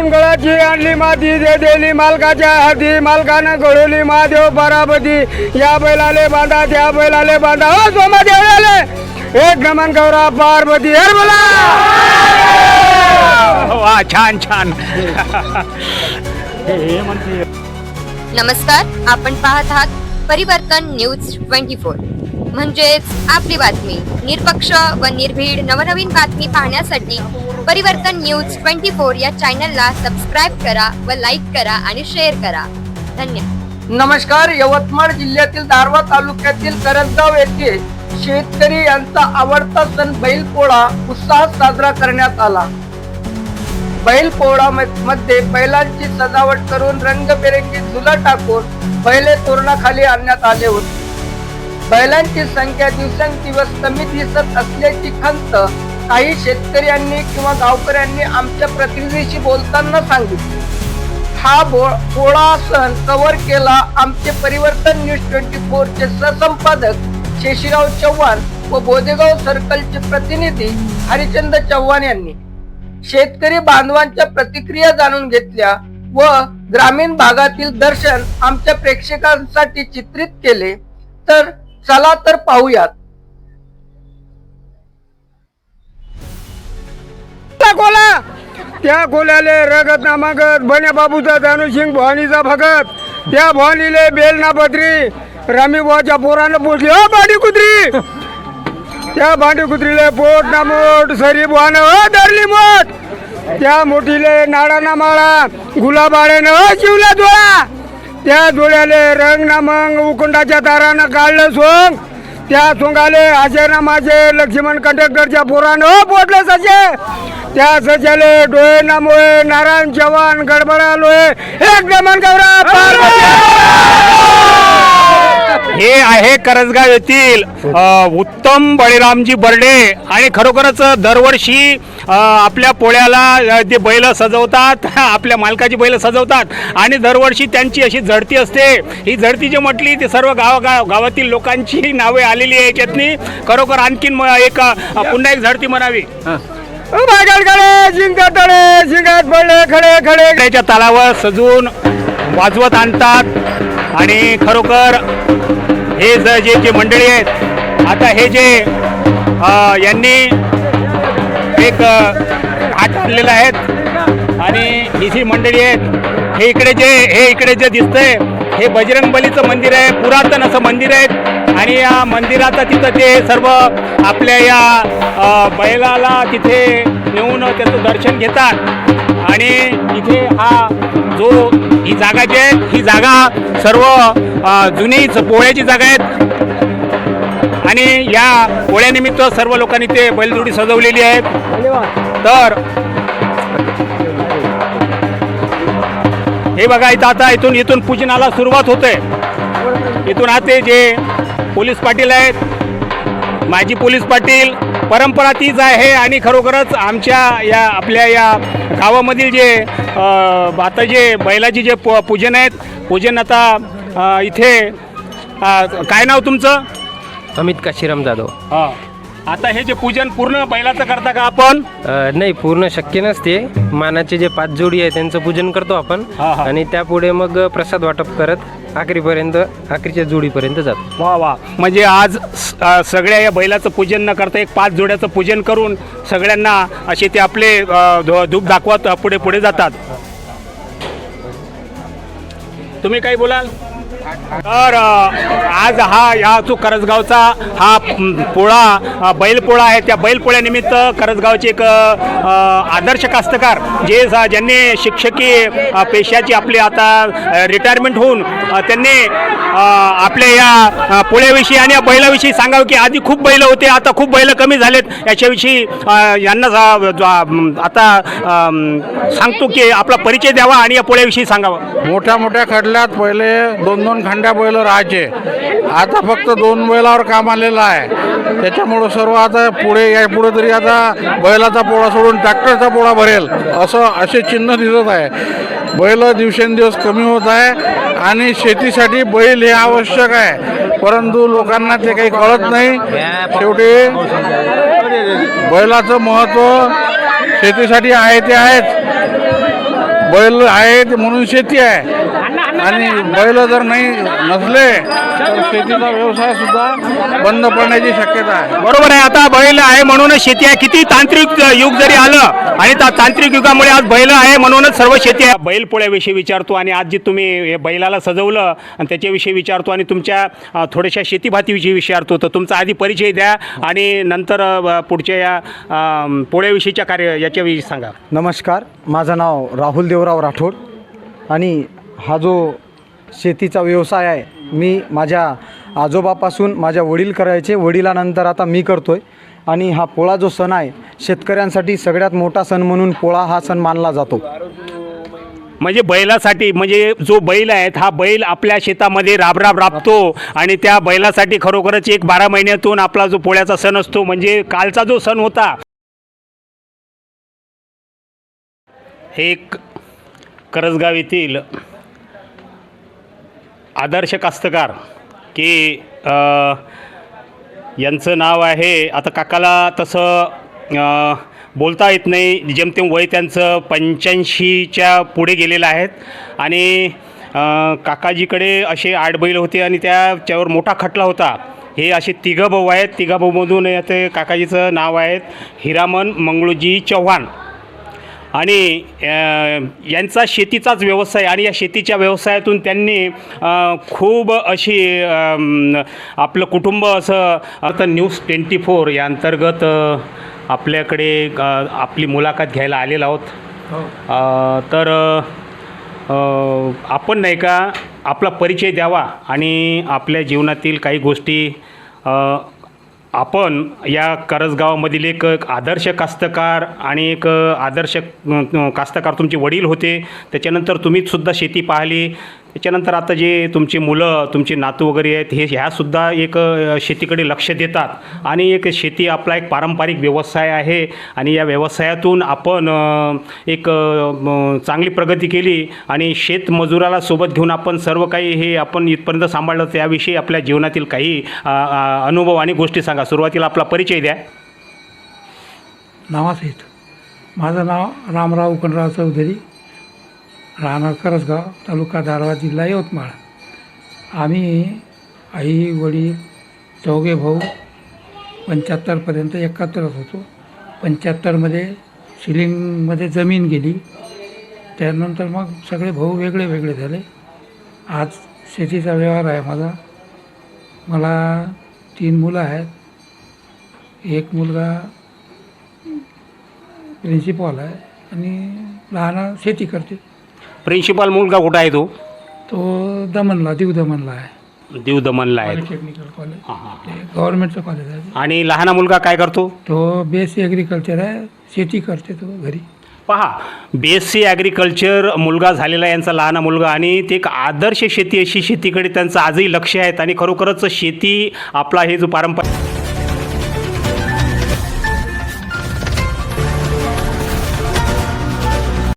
पाऊन गळाची आणली माती दे देली मालकाच्या हाती. मालकानं गळवली महादेव परापती या बैलाले बांधा त्या बैलाले बांधा. हो सोमा देवळाले एक नमन गौरा पार्वती हर बोला वा छान छान. नमस्कार आपण पाहत आहात परिवर्तन न्यूज ट्वेंटी फोर. म्हणजेच आपली बातमी. निरपक्ष व निर्भीड नवनवीन बातमी पाहण्यासाठी परिवर्तन न्यूज ट्वेंटी फोर या चॅनलला सबस्क्राईब करा व लाईक करा आणि शेअर करा. धन्यवाद. नमस्कार यवतमाळ जिल्ह्यातील दारवा तालुक्यातील करंजगाव येथे शेतकरी यांचा आवडता सण बैलपोळा उत्साहात साजरा करण्यात आला. बैलपोळा म- मध्ये बैलांची सजावट करून रंगबेरंगी झुला टाकून बैले तोरणाखाली आणण्यात आले होते. बैलांची संख्या दिवसेंदिवस कमी दिसत असल्याची खंत काही शेतकऱ्यांनी किंवा गावकऱ्यांनी आमच्या प्रतिनिधीशी बोलताना सांगितली. हा बो- पोळा सण कव्हर केला आमचे परिवर्तन न्यूज ट्वेंटी फोरचे सहसंपादक शेषीराव चव्हाण व बोदेगाव सर्कलचे प्रतिनिधी हरिचंद चव्हाण यांनी. शेतकरी बांधवांच्या प्रतिक्रिया जाणून घेतल्या व ग्रामीण भागातील दर्शन आमच्या प्रेक्षकांसाठी चित्रित केले. तर चला तर पाहूयात. गोला त्या गोल्याले रगत नामागत बन्या बाबूचा दानुसिंग भवानीचा भगत. त्या भवानीले बेल ना पत्री रामी बुवाच्या पोरानं पोचली हो बाडी कुत्री! त्या भांडी कुत्रीले पोट ना मोठ सरी बुवानं हो धरली मोठ त्या मोठीले नाडा ना माळा गुलाबाळेनं शिवला डोळा त्या जोड्याले रंग ना मग उकुंडाच्या दारानं काढलं सोंग. त्या सोंगाले आशे ना माझे लक्ष्मण कंडक्टरच्या पोरानं पोटले सचे त्या सच्याले डोळे ना मुळे नारायण चव्हाण गडबडा लोहे एक गौरा हे आहे करंजगाव येथील उत्तम बळीरामजी बर्डे. आणि खरोखरच दरवर्षी आपल्या पोळ्याला ते बैल सजवतात आपल्या मालकाची बैल सजवतात. आणि दरवर्षी त्यांची अशी झडती असते. ही झडती जी म्हटली ती सर्व गाव गाव गावातील लोकांची नावे आलेली आहे याच्यातनी खरोखर आणखीन एक पुन्हा एक झडती म्हणावी. शिंगात पडले खडे खडे. तालावर सजून वाजवत आणतात. आणि खरोखर हे ज जे जे मंडळी आहेत आता हे जे यांनी एक आठ आणलेलं आहेत आणि ही जी मंडळी आहेत हे इकडे जे हे इकडे जे दिसतंय हे बजरंगबलीचं मंदिर आहे पुरातन असं मंदिर आहे आणि या मंदिरात तिथं ते सर्व आपल्या या बैलाला तिथे नेऊन त्याचं दर्शन घेतात. आणि इथे हा जो ही जागा जी आहे ही जागा सर्व जुनी पोळ्याची जागा आहेत. आणि या पोळ्यानिमित्त सर्व लोकांनी ते बैलजोडी सजवलेली आहे. तर हे बघा इथं आता इथून इथून पूजनाला सुरुवात होते इथून आते जे पोलीस पाटील आहेत माजी पोलीस पाटील परंपरा तीच आहे आणि खरोखरच आमच्या या आपल्या या गावामधील जे आता जे बैलाची जे पू पूजन आहेत पूजन आता इथे काय नाव तुमचं? अमित काशीराम जाधव. हां. आता हे जे पूजन पूर्ण बैलाचं करता का आपण? अ, नाही पूर्ण शक्य नसते. मानाचे जे पाच जोडी आहे त्यांचं पूजन करतो आपण. हा, हा. आणि त्यापुढे मग प्रसाद वाटप करत आखरीपर्यंत आखरीच्या जोडीपर्यंत जातो. वा वा. म्हणजे आज स- अ, सगळ्या या बैलाचं पूजन न करता एक पाच जोड्याचं पूजन करून सगळ्यांना असे ते आपले अ, धो- धूप दाखवत पुढे पुढे जातात. तुम्ही काही बोलाल? तर आज हा या तो करसगावचा हा पोळा बैलपोळा आहे त्या बैलपोळ्यानिमित्त करसगावचे एक आदर्श कास्तकार जे ज्यांनी शिक्षकी पेशाची आपली आता रिटायरमेंट होऊन त्यांनी आपल्या या पोळ्याविषयी आणि या बैलाविषयी सांगावं की आधी खूप बैल होते आता खूप बैल कमी झालेत. याच्याविषयी यांना आता सांगतो की आपला परिचय द्यावा आणि या पोळ्याविषयी सांगावं. मोठ्या मोठ्या खडल्यात पहिले दोन दोन खंड्या बैल राहायचे. आता फक्त दोन बैलावर काम आलेलं आहे. त्याच्यामुळं सर्व आता पुढे या पुढे तरी आता बैलाचा पोळा सोडून ट्रॅक्टरचा पोळा भरेल असं असे चिन्ह दिसत आहे. बैल दिवसेंदिवस कमी होत आहे आणि शेतीसाठी बैल हे आवश्यक आहे. परंतु लोकांना ते काही कळत नाही. शेवटी बैलाचं महत्त्व शेतीसाठी आहे ते आहेच. बैल आहे ते म्हणून शेती आहे. आणि बैल जर नाही नसले तर शेतीचा व्यवसाय सुद्धा बंद पडण्याची शक्यता आहे. बरोबर आहे. आता बैल आहे म्हणूनच शेती आहे. किती तांत्रिक युग जरी आलं आणि त्या तांत्रिक युगामुळे आज बैल आहे म्हणूनच सर्व शेती आहे. बैल पोळ्याविषयी विचारतो आणि आज जे तुम्ही हे बैलाला सजवलं आणि त्याच्याविषयी विचारतो आणि तुमच्या थोड्याशा शेतीभातीविषयी विचारतो तर तुमचा आधी परिचय द्या आणि नंतर पुढच्या या पोळ्याविषयीच्या कार्य याच्याविषयी सांगा. नमस्कार. माझं नाव राहुल देवराव राठोड आणि हा जो शेतीचा व्यवसाय आहे मी माझ्या आजोबापासून माझ्या वडील करायचे वडिलानंतर आता मी करतो आहे आणि हा पोळा जो सण आहे शेतकऱ्यांसाठी सगळ्यात मोठा सण म्हणून पोळा हा सण मानला जातो. म्हणजे बैलासाठी म्हणजे जो बैल आहेत हा बैल आपल्या शेतामध्ये राबराब राबतो आणि त्या बैलासाठी खरोखरच एक बारा महिन्यातून आपला जो पोळ्याचा सण असतो म्हणजे कालचा जो सण होता हे एक करजगाव येथील आदर्श कास्तकार की यांचं नाव आहे आता काकाला तसं बोलता येत नाही जेमतेम वय त्यांचं पंच्याऐंशीच्या पुढे गेलेलं आहेत. आणि काकाजीकडे असे आठ बैल होते आणि त्याच्यावर मोठा खटला होता. हे असे तिघं भाऊ आहेत. तिघा भाऊमधून ते काकाजीचं नाव आहेत. हिरामन मंगळूजी चव्हाण. आणि यांचा शेतीचाच व्यवसाय आणि या शेतीच्या व्यवसायातून त्यांनी खूप अशी आपलं कुटुंब असं आता न्यूज ट्वेंटी फोर या अंतर्गत आपल्याकडे आपली मुलाखत घ्यायला आलेलो आहोत. अ, तर आपण नाही का आपला परिचय द्यावा आणि आपल्या जीवनातील काही गोष्टी आपण या करसगावामधील एक आदर्श कास्तकार आणि एक आदर्श कास्तकार तुमचे वडील होते. त्याच्यानंतर तुम्हीसुद्धा शेती पाहिली. त्याच्यानंतर आता जे तुमची मुलं तुमचे नातू वगैरे आहेत हे ह्यासुद्धा एक शेतीकडे लक्ष देतात. आणि एक शेती आपला एक पारंपरिक व्यवसाय आहे. आणि या व्यवसायातून आपण एक चांगली प्रगती केली. आणि शेतमजुराला सोबत घेऊन आपण सर्व काही हे आपण इथपर्यंत सांभाळलं त्याविषयी आपल्या जीवनातील काही अनुभव आणि गोष्टी सांगा. सुरुवातीला आपला परिचय द्या. नावासहित. माझं नाव रामराव उकनराव चौधरी. राहणार करसगाव तालुका धारवाड जिल्हा यवतमाळ. आम्ही आई वडील चौघे भाऊ पंच्याहत्तरपर्यंत एकाहत्तरच होतो. पंच्याहत्तरमध्ये शिलिंगमध्ये जमीन गेली. त्यानंतर मग सगळे भाऊ वेगळे वेगळे झाले. आज शेतीचा व्यवहार आहे माझा. मला तीन मुलं आहेत. एक मुलगा प्रिन्सिपॉल आहे आणि लहान शेती करते. प्रिन्सिपाल मुलगा कुठं आहे तो? तो दमनला दीव दमनला आहे. दीव दमनला आहे पॉलिटेक्निकल कॉलेज हां, हां. गव्हर्नमेंटचं कॉलेज आहे. आणि लहाना मुलगा काय करतो? तो बेस ॲग्रिकल्चर आहे. शेती करते तो घरी. पहा बी एस सी ॲग्रिकल्चर मुलगा झालेला आहे यांचा लहान मुलगा आणि ते एक आदर्श शेती अशी शेतीकडे त्यांचं आजही लक्ष आहेत आणि खरोखरच शेती आपला हे जो पारंपरिक